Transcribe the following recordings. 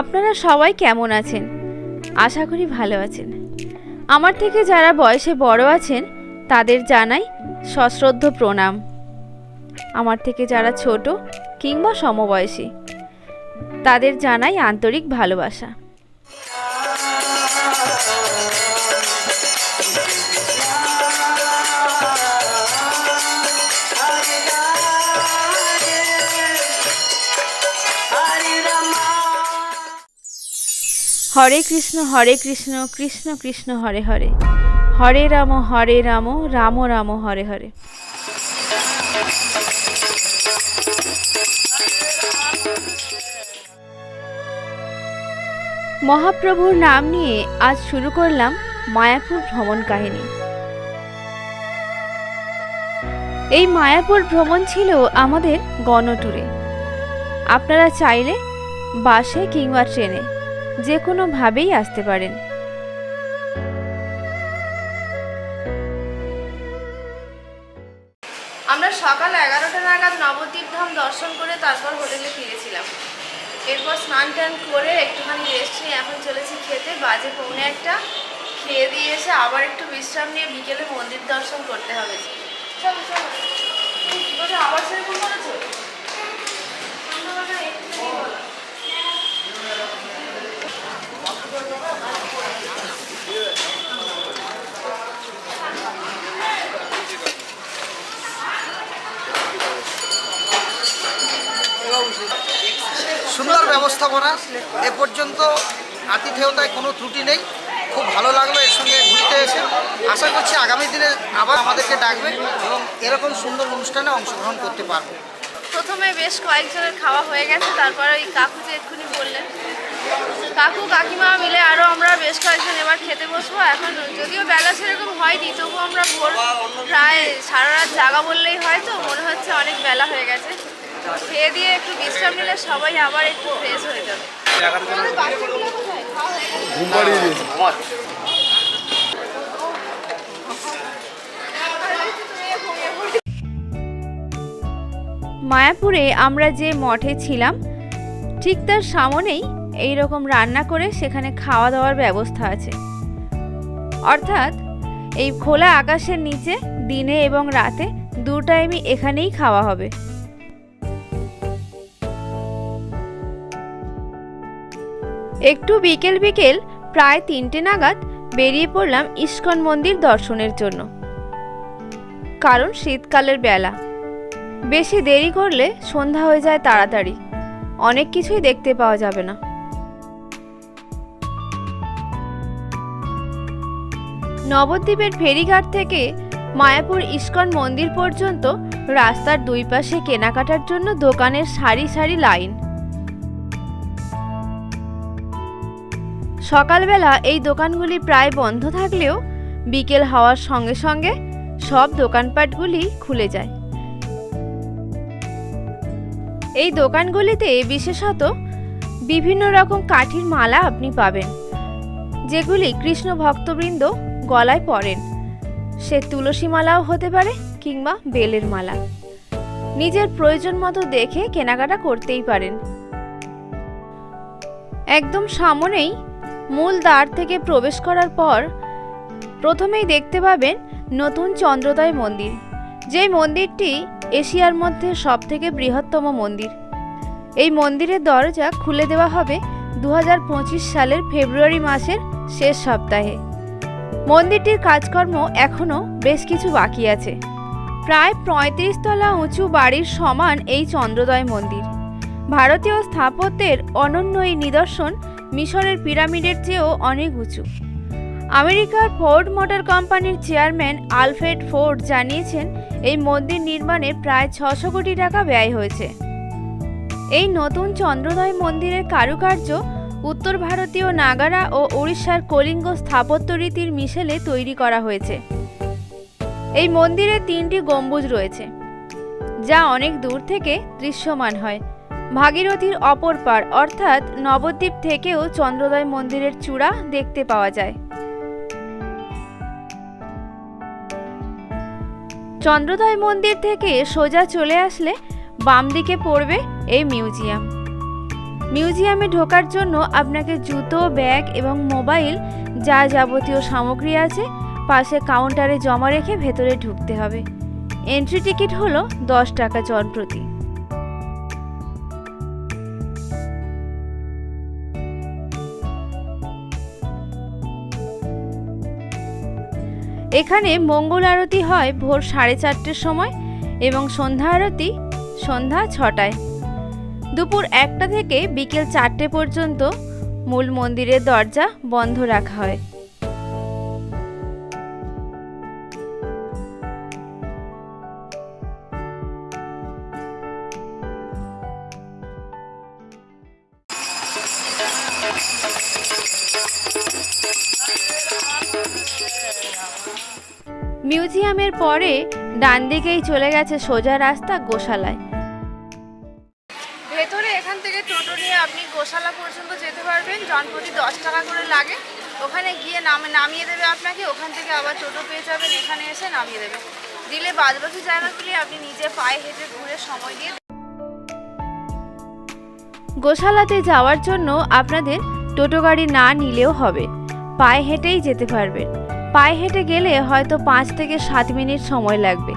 আপনারা সবাই কেমন আছেন? আশা করি ভালো আছেন। আমার থেকে যারা বয়সে বড় আছেন, তাদের জানাই সশ্রদ্ধ প্রণাম। আমার থেকে যারা ছোট কিংবা সমবয়সী, তাদের জানাই আন্তরিক ভালোবাসা। হরে কৃষ্ণ হরে কৃষ্ণ কৃষ্ণ কৃষ্ণ, হরে হরে। হরে রাম হরে রাম রাম রাম, হরে হরে। মহাপ্রভুর নাম নিয়ে আজ শুরু করলাম মায়াপুর ভ্রমণ কাহিনী। এই মায়াপুর ভ্রমণ ছিল আমাদের গণট্যুরে আপনারা চাইলে বাসে কিংবা ট্রেনে যে কোনোভাবেই আসতে পারেন। আমরা সকাল এগারোটা নাগাদ নবদ্বীপ ধাম দর্শন করে তারপর হোটেলে ফিরেছিলাম। এরপর স্নান টান করে একটুখানি রেস্ট নিয়ে এখন চলেছি খেতে। বাজে পৌনে একটা। খেয়ে দিয়ে এসে আবার একটু বিশ্রাম নিয়ে বিকেলে মন্দির দর্শন করতে হবে। চলো চলো। আবার সেরকম করেছ সন্ধ্যাবেলা একটুখানি বলো। সুন্দর ব্যবস্থাপনা এ পর্যন্ত আতিথেয়তায় কোনো ত্রুটি নেই। খুব ভালো লাগল এর সঙ্গে ঘুরতে এসে। আশা করছি আগামী দিনে আবার আমাদেরকে ডাকবে এবং এরকম সুন্দর অনুষ্ঠানে অংশগ্রহণ করতে পারব। প্রথমে বেশ কয়েকজনের খাওয়া হয়ে গেছে, তারপরে ওই কাকু যে এক্ষুনি বললেন। কাকু, কাকিমা মিলে আরও আমরা বেশ কয়েকজন এবার খেতে বসবো। এখন যদিও বেলা সেরকম হয়নি, তবুও আমরা ভোর প্রায় সারা রাত জাগা বললেই হয় তো, মনে হচ্ছে অনেক বেলা হয়ে গেছে। খেয়ে দিয়ে একটু বিশ্রাম নিলে সবাই আবার একটু ফ্রেশ হয়ে যাবে? ঘুম পাড়িয়ে দিয়েছি। মায়াপুরে আমরা যে মঠে ছিলাম ঠিক তার সামনেই এই রকম রান্না করে সেখানে খাওয়া দাওয়ার ব্যবস্থা আছে। অর্থাৎ এই খোলা আকাশের নিচে দিনে এবং রাতে দু টাইমই এখানেই খাওয়া হবে। একটু বিকেল বিকেল প্রায় তিনটে নাগাদ বেরিয়ে পড়লাম ইস্কন মন্দির দর্শনের জন্য। কারণ শীতকালের বেলা। বেশি দেরি করলে সন্ধ্যা হয়ে যায় তাড়াতাড়ি। অনেক কিছুই দেখতে পাওয়া যাবে না। নবদ্বীপের ফেরিঘাট থেকে মায়াপুর ইস্কন মন্দির পর্যন্ত রাস্তার দুই পাশে কেনাকাটার জন্য দোকানের সারি সারি লাইন। সকালবেলা এই দোকানগুলি প্রায় বন্ধ থাকলেও বিকেল হওয়ার সঙ্গে সঙ্গে সব দোকানপাটগুলি খুলে যায়। এই দোকানগুলিতে বিশেষত বিভিন্ন রকম কাঠির মালা আপনি পাবেন, যেগুলি কৃষ্ণ ভক্তবৃন্দ গলায় পরেন। সে তুলসী মালাও হতে পারে কিংবা বেলের মালা। নিজের প্রয়োজন মতো দেখে কেনাকাটা করতেই পারেন। একদম সামনেই মূল দ্বার থেকে প্রবেশ করার পর প্রথমেই দেখতে পাবেন নতুন চন্দ্রোদয় মন্দির যেই মন্দিরটি এশিয়ার মধ্যে সবথেকে বৃহত্তম মন্দির। এই মন্দিরের দরজা খুলে দেওয়া হবে দু হাজার পঁচিশ সালের ফেব্রুয়ারি মাসের শেষ সপ্তাহে। মন্দিরটির কাজকর্ম এখনও বেশ কিছু বাকি আছে। প্রায় পঁয়ত্রিশ তলা উঁচু বাড়ির সমান এই চন্দ্রোদয় মন্দির। ভারতীয় স্থাপত্যের অনন্য এই নিদর্শন মিশরের পিরামিডের চেয়েও অনেক উঁচু। আমেরিকার ফোর্ড মোটর কোম্পানির চেয়ারম্যান আলফ্রেড ফোর্ড জানিয়েছেন, এই মন্দির নির্মাণে প্রায় ছশো কোটি টাকা ব্যয় হয়েছে। এই নতুন চন্দ্রোদয় মন্দিরের কারুকার্য উত্তর ভারতীয় নাগারা ও উড়িষ্যার কলিঙ্গ স্থাপত্য রীতির মিশেলে তৈরি করা হয়েছে। এই মন্দিরে তিনটি গম্বুজ রয়েছে, যা অনেক দূর থেকে দৃশ্যমান হয়। ভাগীরথীর অপর পার, অর্থাৎ নবদ্বীপ থেকেও চন্দ্রোদয় মন্দিরের চূড়া দেখতে পাওয়া যায়। চন্দ্রোদয় মন্দির থেকে সোজা চলে আসলে বাম দিকে পড়বে এই মিউজিয়াম। মিউজিয়ামে ঢোকার জন্য আপনাকে জুতো, ব্যাগ এবং মোবাইল, যা যাবতীয় সামগ্রী আছে, পাশে কাউন্টারে জমা রেখে ভেতরে ঢুকতে হবে। এন্ট্রি টিকিট হলো দশ টাকা জন প্রতি এখানে মঙ্গল আরতি হয় ভোর সাড়ে চারটের সময় এবং সন্ধ্যা আরতি সন্ধ্যা ছটায়। দুপুর একটা থেকে বিকেল চারটে পর্যন্ত মূল মন্দিরের দরজা বন্ধ রাখা হয়। মিউজিয়ামের পরে ডান দিকেই চলে গেছে সোজা রাস্তা গোশালায়। ভেতরে এখান থেকে টোটো নিয়ে আপনি গোশালা পর্যন্ত যেতে পারবেন। জনপ্রতি দশ টাকা করে লাগে। ওখানে গিয়ে নামে নামিয়ে দেবে আপনাকে। ওখান থেকে আবার টোটো পেয়ে যাবেন। এখানে এসে নামিয়ে দেবে। দিলে বাদবাকি জায়গাগুলি আপনি নিজে পায়ে হেঁটে ঘুরে সময় দিয়ে গোশালাতে যাওয়ার জন্য আপনাদের টোটো গাড়ি না নিলেও হবে। পায়ে হেঁটেই যেতে পারবেন। পায়ে হেঁটে গেলে হয়তো পাঁচ থেকে সাত মিনিট সময় লাগবে।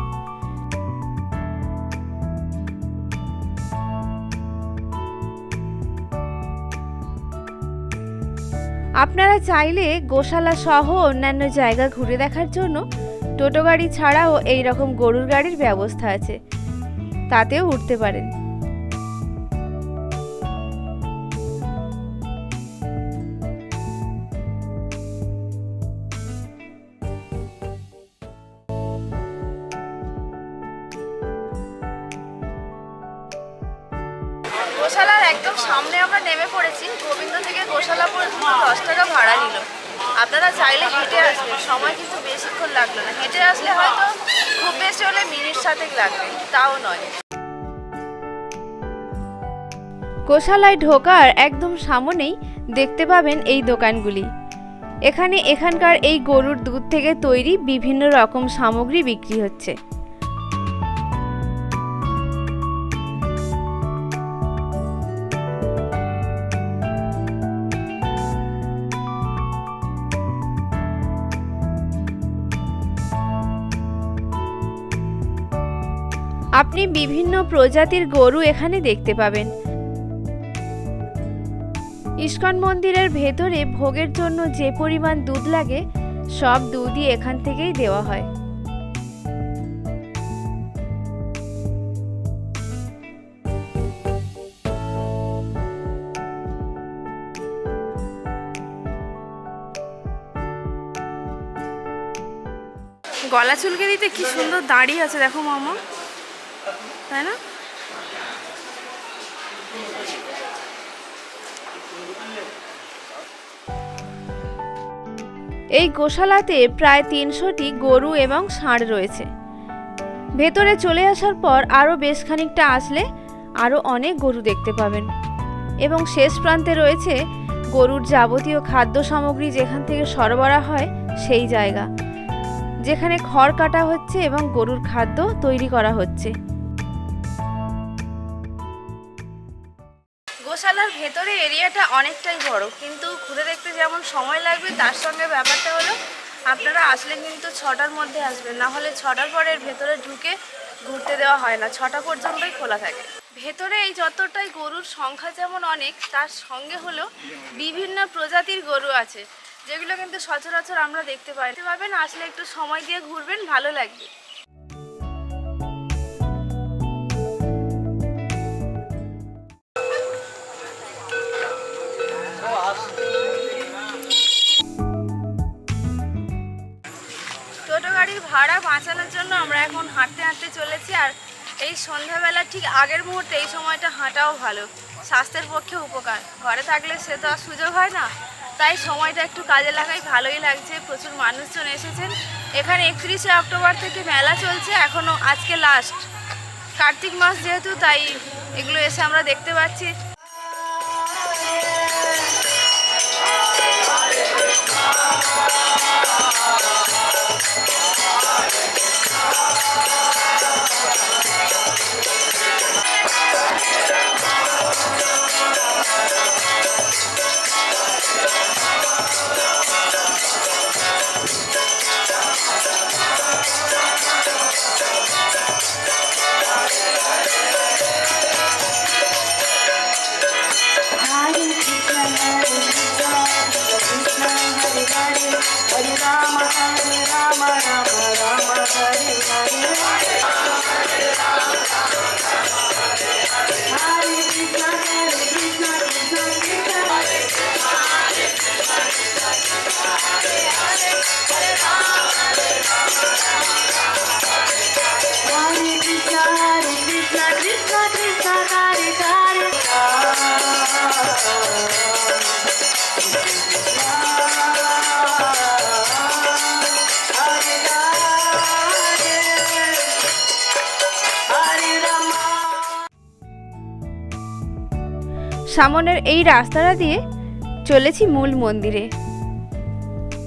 আপনারা চাইলে গোশালা সহ অন্যান্য জায়গা ঘুরে দেখার জন্য টোটো গাড়ি ছাড়াও এই রকম গরুর গাড়ির ব্যবস্থা আছে। তাতেও উঠতে পারেন। আপনারা চাইলে হেঁটে আসবেন। সময় কিন্তু বেশিক্ষণ লাগল না। হেঁটে আসলে হয়তো খুব বেশি হলে মিনিট সাতেক লাগবে তাও নয়। গোশালায় ঢোকার একদম সামনেই দেখতে পাবেন এই দোকানগুলি। এখানে এখানকার এই গরুর দুধ থেকে তৈরি বিভিন্ন রকম সামগ্রী বিক্রি হচ্ছে। আপনি বিভিন্ন প্রজাতির গরু এখানে দেখতে পাবেন। ইস্কন মন্দিরের ভেতরে ভোগের জন্য যে পরিমাণ দুধ লাগে, সব দুধই এখান থেকেই দেওয়া হয়। গলা চুলকে দিতে কি সুন্দর দাঁড়িয়ে আছে, দেখো মামা। তাই না? এই গোশালাতে প্রায় তিনশোটি গরু এবং ষাঁড় রয়েছে। ভেতরে চলে আসার পর আরও বেশ খানিকটা আসলে আরও অনেক গরু দেখতে পাবেন। এবং শেষ প্রান্তে রয়েছে গরুর যাবতীয় খাদ্য সামগ্রী যেখান থেকে সরবরাহ হয় সেই জায়গা, যেখানে খড় কাটা হচ্ছে এবং গরুর খাদ্য তৈরি করা হচ্ছে। গোশালার ভেতরে এরিয়াটা অনেকটাই বড়, কিন্তু ঘুরে দেখতে যেমন সময় লাগবে, তার সঙ্গে ব্যাপারটা হলো আপনারা আসলে কিন্তু ছটার মধ্যে আসবেন, না হলে ছটার পরে ভেতরে ঢুকে ঘুরতে দেওয়া হয় না, ছটা পর্যন্তই খোলা থাকে। ভেতরে এই যতটাই গরুর সংখ্যা যেমন অনেক, তার সঙ্গে হলো বিভিন্ন প্রজাতির গরু আছে, যেগুলো কিন্তু সচরাচর আমরা দেখতে পাই পাবেন আসলে একটু সময় দিয়ে ঘুরবেন, ভালো লাগবে। এখন হাঁটতে হাঁটতে চলেছি আর এই সন্ধ্যাবেলা ঠিক আগের মুহূর্তে এই সময়টা হাঁটাও ভালো। স্বাস্থ্যের পক্ষে উপকার। ঘরে থাকলে সে তো আর সুযোগ হয় না। তাই সময়টা একটু কাজে লাগাই, ভালোই লাগছে। প্রচুর মানুষজন এসেছেন। এখানে একত্রিশে অক্টোবর থেকে মেলা চলছে এখনও আজকে লাস্ট কার্তিক মাস যেহেতু, তাই এগুলো এসে আমরা দেখতে পাচ্ছি। Hare সামনের এই রাস্তাটা দিয়ে চলেছি মূল মন্দিরে।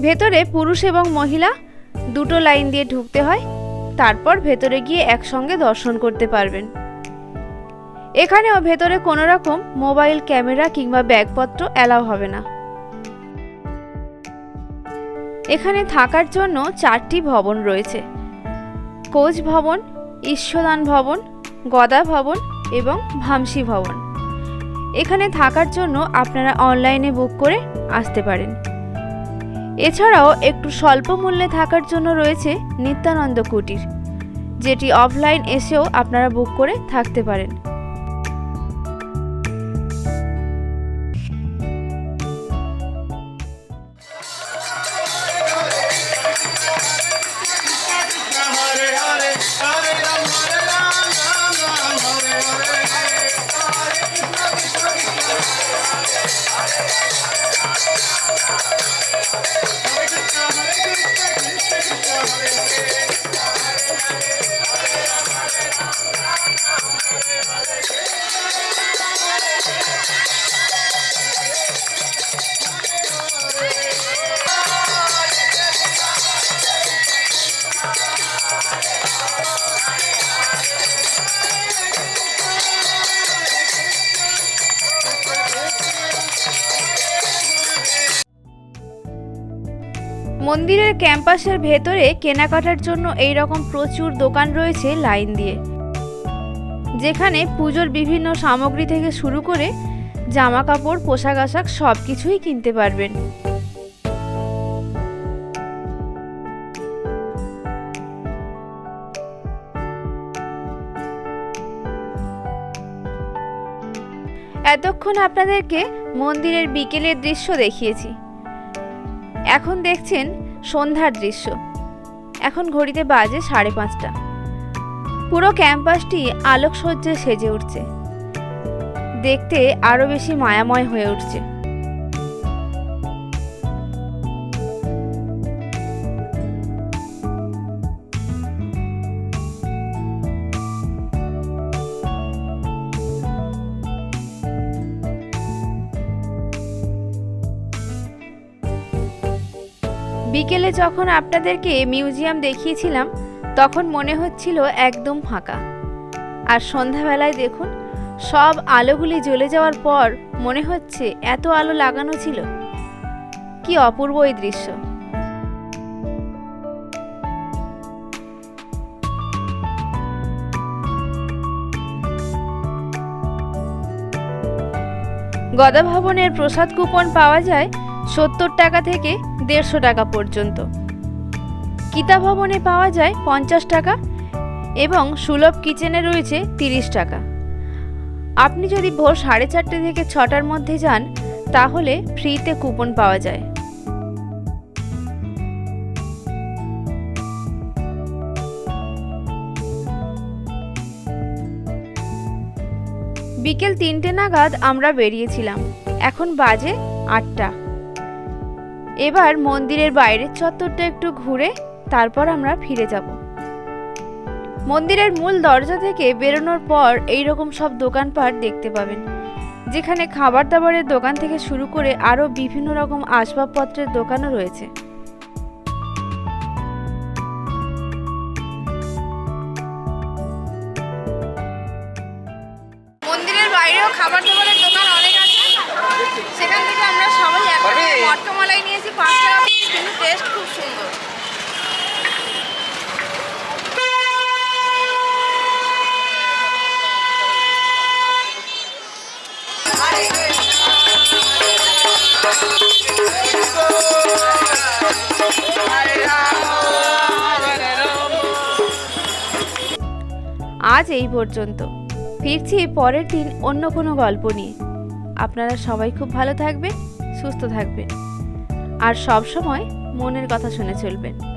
ভেতরে পুরুষ এবং মহিলা দুটো লাইন দিয়ে ঢুকতে হয়, তারপর ভেতরে গিয়ে একসঙ্গে দর্শন করতে পারবেন। এখানেও ভেতরে কোনো রকম মোবাইল ক্যামেরা কিংবা ব্যাগপত্র অ্যালাউ হবে না। এখানে থাকার জন্য চারটি ভবন রয়েছে। কোচ ভবন ঈশ্বদান ভবন, গদা ভবন এবং ভামসি ভবন। এখানে থাকার জন্য আপনারা অনলাইনে বুক করে আসতে পারেন। এছাড়াও একটু স্বল্প মূল্যে থাকার জন্য রয়েছে নিত্যানন্দ কুটির, যেটি অফলাইন এসেও আপনারা বুক করে থাকতে পারেন। Thank you. মন্দিরের ক্যাম্পাসের ভেতরে কেনাকাটার জন্য এই রকম প্রচুর দোকান রয়েছে লাইন দিয়ে, যেখানে পুজোর বিভিন্ন সামগ্রী থেকে শুরু করে জামা কাপড় পোশাক আশাক সব কিছুই কিনতে পারবেন। এতক্ষণ আপনাদেরকে মন্দিরের বিকেলের দৃশ্য দেখিয়েছি। এখন দেখছেন সন্ধ্যার দৃশ্য। এখন ঘড়িতে বাজে সাড়ে পাঁচটা। পুরো ক্যাম্পাসটি আলোকসজ্জায় সেজে উঠছে। দেখতে আরও বেশি মায়াময় হয়ে উঠছে। যখন আপনাদেরকে মিউজিয়াম দেখিয়েছিলাম, তখন মনে হচ্ছিল একদম ফাঁকা। আর সন্ধ্যাবেলায় দেখুন, সব আলোগুলি জ্বলে যাওয়ার পর মনে হচ্ছে এত আলো লাগানো ছিল। কি অপূর্ব এই দৃশ্য। গদা ভবনের প্রসাদ কুপন পাওয়া যায় সত্তর টাকা থেকে দেড়শো টাকা পর্যন্ত। গীতা ভবনে পাওয়া যায় পঞ্চাশ টাকা এবং সুলভ কিচেনে রয়েছে তিরিশ টাকা। আপনি যদি ভোর সাড়ে চারটে থেকে ছটার মধ্যে যান, তাহলে ফ্রিতে কুপন পাওয়া যায়। বিকেল তিনটে নাগাদ আমরা বেরিয়েছিলাম। এখন বাজে আটটা। এবার মন্দিরের বাইরের চত্বরটা একটু ঘুরে তারপর আমরা ফিরে যাব। মন্দিরের মূল দরজা থেকে বেরোনোর পর এই রকম সব দোকানপাট দেখতে পাবেন, যেখানে খাবার দাবারের দোকান থেকে শুরু করে আরও বিভিন্ন রকম আসবাবপত্রের দোকানও রয়েছে। কিন্তু টেস্ট খুব সুন্দর। আজ এই পর্যন্ত। ফিরছি পরের দিন অন্য কোনো গল্প নিয়ে। আপনারা সবাই খুব ভালো থাকবেন, সুস্থ থাকবেন। আর সব সময় মনের কথা শুনে চলবেন।